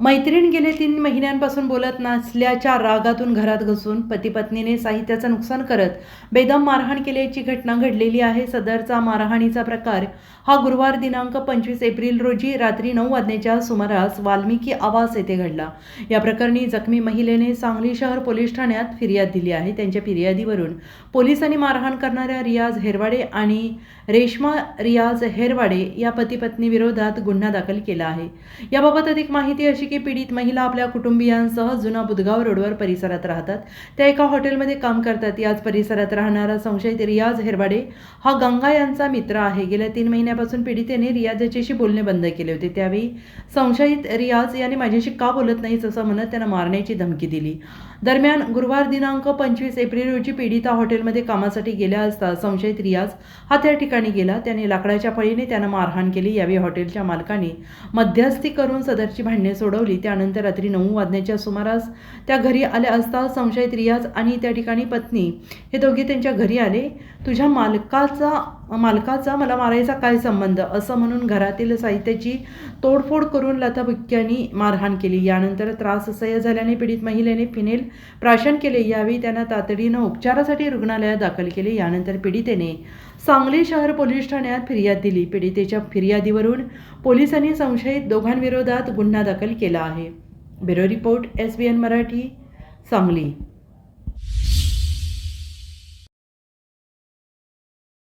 मैत्रीण गेले तीन महिन्यांपासून बोलत नसल्याच्या रागातून घरात घुसून पतीपत्नीने साहित्याचं नुकसान करत बेदम मारहाण केल्याची घटना घडलेली आहे. सदरचा मारहाणीचा प्रकार हा गुरुवार दिनांक पंचवीस एप्रिल रोजी रात्री नऊ वाजण्याच्या सुमारास वाल्मिकी आवास येथे घडला. या प्रकरणी जखमी महिलेने सांगली शहर पोलीस ठाण्यात फिर्याद दिली आहे. त्यांच्या फिर्यादीवरून पोलिसांनी मारहाण करणाऱ्या रियाज हेरवाडे आणि रेश्मा रियाज हेरवाडे या पतीपत्नीविरोधात गुन्हा दाखल केला आहे. याबाबत अधिक माहिती अशी की पीडित महिला आपल्या कुटुंबियांसह जुना बुधगाव रोडवर परिसरात राहतात. त्या एका हॉटेलमध्ये काम करतात. याच परिसरात राहणारा संशयित रियाज हेरवाडे हा गंगा यांचा मित्र आहे. गेल्या तीन महिन्यापासून पीडितेने रियाज याच्याशी बोलणे बंद केले होते. त्यावेळी संशयित रियाज याने माझ्याशी का बोलत नाहीस असं म्हणत त्यांना मारण्याची धमकी दिली. दरम्यान गुरुवार दिनांक पंचवीस एप्रिल रोजी पीडिता हॉटेलमध्ये कामासाठी गेल्या असता संशयित रियाज हा त्या ठिकाणी गेला. त्याने लाकडाच्या फळीने त्यांना मारहाण केली. यावेळी हॉटेलच्या मालकाने मध्यस्थी करून सदरची भांडणे कळवली त्यानंतर रात्री नऊ वाजण्याच्या सुमारास त्या घरी आल्या असता संशयित रियाज आणि त्या ठिकाणी पत्नी. हे दोघे त्यांच्या घरी आले. तुझ्या मालकाचा मालकाचा मला मारायचा काय संबंध? असं म्हणून घरातील साहित्याची तोडफोड करून लताबुक्क्यांनी मारहाण केली. यानंतर त्रास असह्य झाल्याने पीडित महिलेने फिनेल प्राशन केले. यावेळी त्यांना तातडीनं उपचारासाठी रुग्णालयात दाखल केले. यानंतर पीडितेने सांगली शहर पोलीस ठाण्यात फिर्याद दिली. पीडितेच्या फिर्यादीवरून पोलिसांनी संशयित दोघांविरोधात गुन्हा दाखल केला आहे. Bureau report S B N Marathi Sangli.